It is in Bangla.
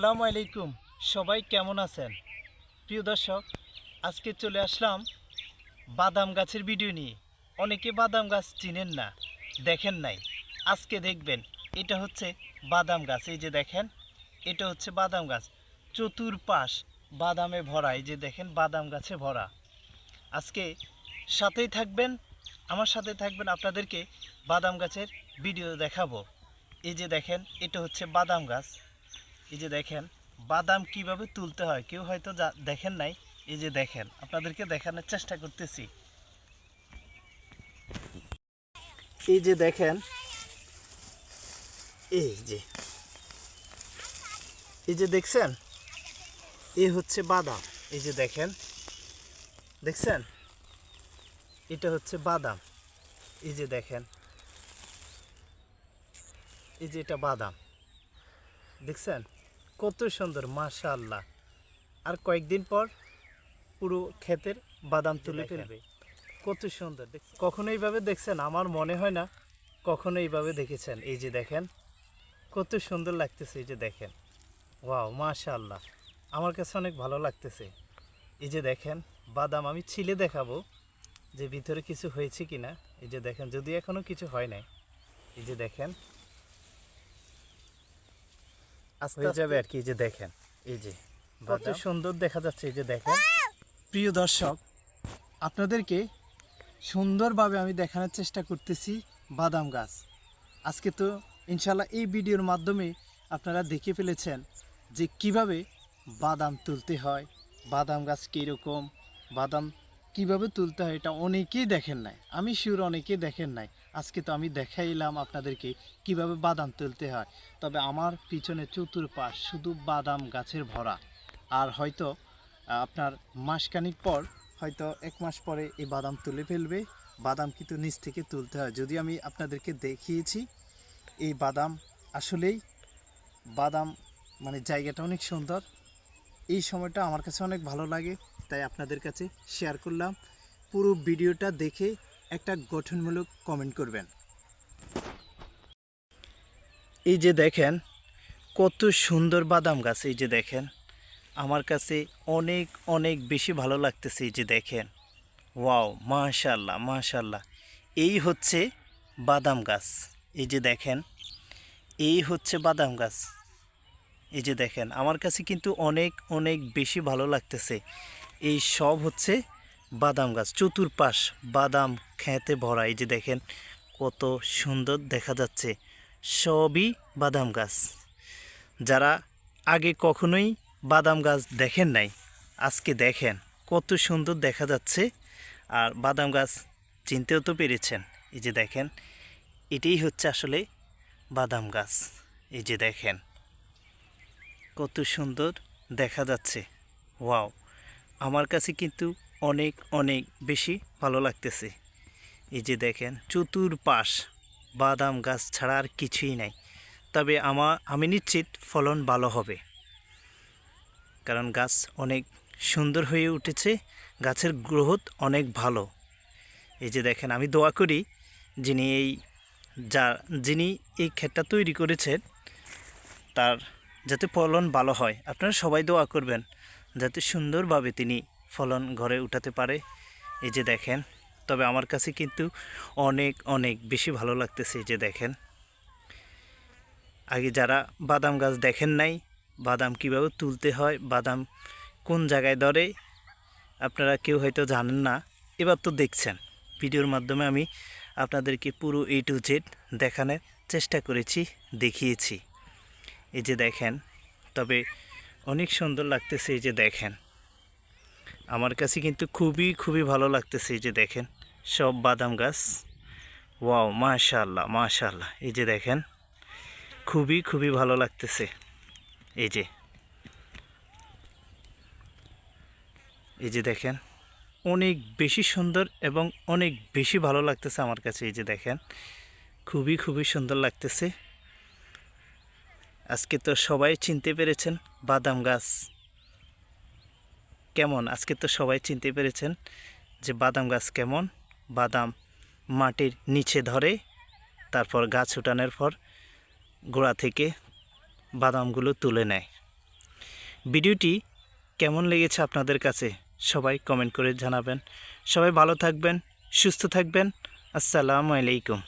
আসসালামু আলাইকুম। সবাই কেমন আছেন? প্রিয় দর্শক, আজকে চলে আসলাম বাদাম গাছের ভিডিও নিয়ে। অনেকে বাদাম গাছ চিনেন না, দেখেন নাই। আজকে দেখবেন, এটা হচ্ছে বাদাম গাছ। এই যে দেখেন, এটা হচ্ছে বাদাম গাছ। চতুর্পাশ বাদামে ভরা। এই যে দেখেন, বাদাম গাছে ভরা। আজকে সাথেই থাকবেন, আমার সাথে থাকবেন আপনাদেরকে বাদাম গাছের ভিডিও দেখাবো। এই যে দেখেন, এটা হচ্ছে বাদাম গাছ। এই যে দেখেন, বাদাম কীভাবে তুলতে হয়? কেউ হয়তো দেখেন নাই, এই যে দেখেন, আপনাদেরকে দেখানোর চেষ্টা করতেছি। এই যে দেখেন, এই যে এই যে দেখছেন? এ হচ্ছে বাদাম, এই যে দেখেন, দেখছেন? এটা হচ্ছে বাদাম, এই যে দেখেন, এই যে এটা বাদাম, দেখছেন? কত সুন্দর মাশাআল্লাহ। আর কয়েকদিন পর পুরো ক্ষেতের বাদাম তুলে ফেলবে। কত সুন্দর কখনো এইভাবে দেখছেন? আমার মনে হয় না কখনো এইভাবে দেখেছেন। এই যে দেখেন কত সুন্দর লাগতেছে এই যে দেখেন। ওয়াও মাশাআল্লাহ। আমার কাছে অনেক ভালো লাগতেছে। এই যে দেখেন বাদাম আমি ছিলে দেখাবো যে ভিতরে কিছু হয়েছে কিনা। এই যে দেখেন যদি এখনও কিছু হয় নাই। এই যে দেখেন হয়ে যাবে আর কি এই যে দেখেন এই যে কত সুন্দর দেখা যাচ্ছে এই যে দেখেন। প্রিয় দর্শক আপনাদেরকে সুন্দরভাবে আমি দেখানোর চেষ্টা করতেছি বাদাম গাছ। আজকে তো ইনশাল্লাহ এই ভিডিওর মাধ্যমে আপনারা দেখে ফেলেছেন যে কীভাবে বাদাম তুলতে হয় বাদাম গাছ কীরকম বাদাম কীভাবে তুলতে হয় এটা অনেকেই দেখেন নাই। আমি শিওর অনেকেই দেখেন নাই। আজকে তো আমি দেখাইলাম আপনাদেরকে কীভাবে বাদাম তুলতে হয়। তবে আমার পিছনে চতুর্পাশ শুধু বাদাম গাছের ভরা। আর হয়তো আপনার মাসখানিক পর হয়তো এক মাস পরে এই বাদাম তুলে ফেলবে। বাদাম কিন্তু নিচ থেকে তুলতে হয়। যদি আমি আপনাদেরকে দেখিয়েছি, এই বাদাম আসলেই বাদাম মানে জায়গাটা অনেক সুন্দর। এই সময়টা আমার কাছে অনেক ভালো লাগে। তাই আপনাদের কাছে শেয়ার করলাম। পুরো ভিডিওটা দেখে একটা গঠনমূলক কমেন্ট করবেন। এই যে দেখেন, কত সুন্দর বাদাম গাছ এই যে দেখেন। আমার কাছে অনেক অনেক বেশি ভালো লাগতেছে এই যে দেখেন। ওয়াও মাশাল্লাহ মাশাল্লাহ এই হচ্ছে বাদাম গাছ, এই যে দেখেন। এই হচ্ছে বাদাম গাছ, এই যে দেখেন। আমার কাছে কিন্তু অনেক অনেক বেশি ভালো লাগতেছে। এই সব হচ্ছে বাদাম গাছ, চতুর্পাশ বাদাম খেতে ভরা। এই যে দেখেন কত সুন্দর দেখা যাচ্ছে, সবই বাদাম গাছ। যারা আগে কখনোই বাদাম গাছ দেখেন নাই, আজকে দেখেন কত সুন্দর দেখা যাচ্ছে। আর বাদাম গাছ চিনতেও তো পেরেছেন, এই যে দেখেন, এটাই হচ্ছে আসলে বাদাম গাছ। এই যে দেখেন কত সুন্দর দেখা যাচ্ছে, ওয়াও। আমার কাছে কিন্তু অনেক অনেক বেশি ভালো লাগতেছে। এই যে দেখেন, চতুর্পাশ, বাদাম গাছ ছাড়া আর কিছুই নাই। তবে আমার আমি নিশ্চিত ফলন ভালো হবে। কারণ গাছ অনেক সুন্দর হয়ে উঠেছে, গাছের গ্রোথ অনেক ভালো। এই যে দেখেন, আমি দোয়া করি যিনি এই যা, যিনি এই ক্ষেতটা তৈরি করেছেন, তার যাতে ফলন ভালো হয়। আপনারা সবাই দোয়া করবেন। যাতে সুন্দরভাবে তিনি ফলন ঘরে উঠাতে পারে। এই যে দেখেন, তবে আমার কাছে কিন্তু অনেক অনেক বেশি ভালো লাগতেছে এই যে দেখেন। আগে যারা বাদাম গাছ দেখেন নাই, বাদাম কীভাবে তুলতে হয়, বাদাম কোন জায়গায় ধরে, আপনারা কেউ হয়তো জানেন না, এবার তো দেখছেন। ভিডিওর মাধ্যমে আমি আপনাদেরকে পুরো এ টু জেড দেখানোর চেষ্টা করেছি, দেখিয়েছি। এই যে দেখেন, তবে অনেক সুন্দর লাগতেছে এই যে দেখেন। আমার কাছে কিন্তু খুবই খুবই ভালো লাগতেছে এই যে দেখেন, সব বাদাম গাছ। ওয়াও মাশাল্লাহ মাশাল্লাহ এই যে দেখেন, খুবই খুবই ভালো লাগতেছে। এই যে এই যে দেখেন, অনেক বেশি সুন্দর এবং অনেক বেশি ভালো লাগতেছে আমার কাছে এই যে দেখেন, খুবই খুবই সুন্দর লাগতেছে। আজকে তো সবাই চিনতে পেরেছেন বাদাম গাছ। কেমন? আজকে তো সবাই চিনতে পেরেছেন যে বাদাম গাছ কেমন? বাদাম মাটির নিচে ধরে, তারপর গাছ উঠানোর পর গোড়া থেকে বাদামগুলো তুলে নেয়। ভিডিওটি কেমন লেগেছে আপনাদের কাছে সবাই কমেন্ট করে জানাবেন। সবাই ভালো থাকবেন, সুস্থ থাকবেন। আসসালামু আলাইকুম।